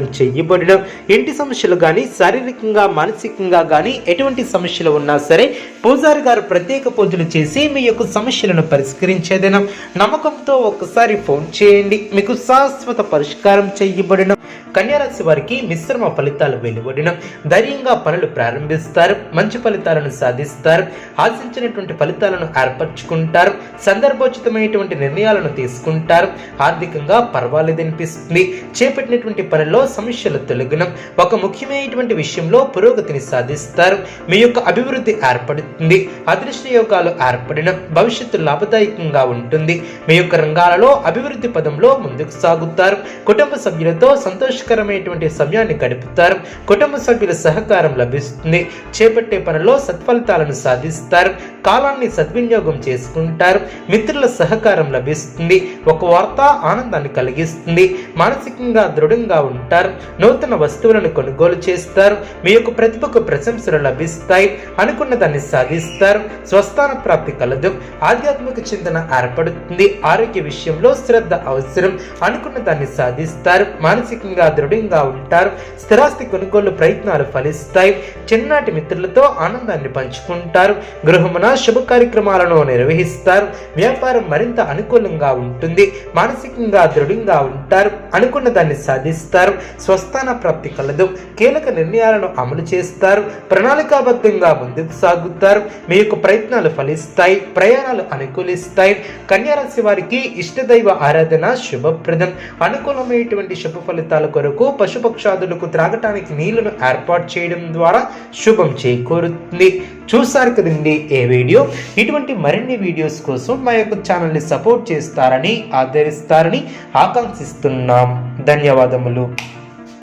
చేయబడడం ఇంటి సమస్యలు కానీ శారీరకంగా మానసికంగా కానీ ఎటువంటి సమస్యలు ఉన్నా సరే పూజారి గారు ప్రత్యేక పూజలు చేసి మీ యొక్క సమస్యలను పరిష్కరించేదనం. నమ్మకంతో ఒక్కసారి ఫోన్ చేయండి. మీకు శాశ్వత పరిష్కారం చేయబడడం. కన్యారాశి వారికి మిశ్రమ ఫలితాలు వెలువడిన ధైర్యంగా పనులు ప్రారంభిస్తారు. మంచి ఫలితాలను సాధిస్తారు. ఆశించినటువంటి ఫలితాలను ఏర్పరచుకుంటారు. సందర్భోచితమైనటువంటి నిర్ణయాలను తీసుకుంటారు. ఆర్థికంగా పర్వాలేదనిపిస్తుంది. చేపట్టినటువంటి పనిలో సమస్యలు తొలగిన. ఒక ముఖ్యమైనటువంటి విషయంలో పురోగతిని సాధిస్తారు. మీ యొక్క అభివృద్ధి ఏర్పడుతుంది. అదృష్ట యోగాలు ఏర్పడిన భవిష్యత్తు లాభదాయకంగా ఉంటుంది. మీ యొక్క రంగాలలో అభివృద్ధి పదంలో ముందుకు సాగుతారు. కుటుంబ సభ్యులతో సంతోషకరమైనటువంటి సమయాన్ని గడుపుతారు. కుటుంబ సభ్యుల సహకారం లభిస్తుంది. చేపట్టే పనిలో సత్ఫలితాలను సాధిస్తారు. కాలాన్ని సద్వినియోగం చేసుకుంటారు. మిత్రుల సహకారం లభిస్తుంది. ఒక వార్త ఆనందాన్ని కలిగిస్తుంది. మానసికంగా దృఢంగా ఉంటారు నూతన వస్తువులను కొనుగోలు చేస్తారు. మీ యొక్క ప్రతిభకు ప్రశంసలు లభిస్తాయి. అనుకున్న దాన్ని సాధిస్తారు. స్వస్థాన ప్రాప్తి కలదు. ఆధ్యాత్మిక చింతన ఏర్పడుతుంది. ఆరోగ్య విషయంలో శ్రద్ధ అవసరం. అనుకున్న దాన్ని సాధిస్తారు. మానసికంగా దృఢంగా ఉంటారు. స్థిరాస్తి కొనుగోలు ప్రయత్నాలు ఫలిస్తాయి. చిన్ననాటి మిత్రులతో ఆనందాన్ని పంచుకుంటారు. గృహమున శుభ కార్యక్రమాలను నిర్వహిస్తారు. వ్యాపారం మరింత అనుకూలంగా ఉంటుంది. మానసికంగా దృఢంగా ఉంటారు. అనుకున్న దాన్ని సాధిస్తారు. స్వస్థాన ప్రాప్తి కలదు. కీలక నిర్ణయాలను అమలు చేస్తారు. ప్రణాళికాబద్ధంగా ముందుకు సాగుతారు. మీ యొక్క ప్రయత్నాలు ఫలిస్తాయి. ప్రయాణాలు అనుకూలిస్తాయి. కన్యారాశి వారికి ఇష్టదైవ ఆరాధన శుభప్రదం. అనుకూలమైనటువంటి శుభ ఫలితాల కొరకు పశుపక్షాదులకు త్రాగటానికి నీళ్ళను ఏర్పాటు చేయడం ద్వారా శుభం చేకూరుతుంది. చూసారు కదండి ఏ వీడియో? ఇటువంటి మరిన్ని వీడియోస్ కోసం మా యొక్క ఛానల్ని సపోర్ట్ చేస్తారని ఆదరిస్తారని ఆకాంక్షిస్తున్నాం. ధన్యవాదములు.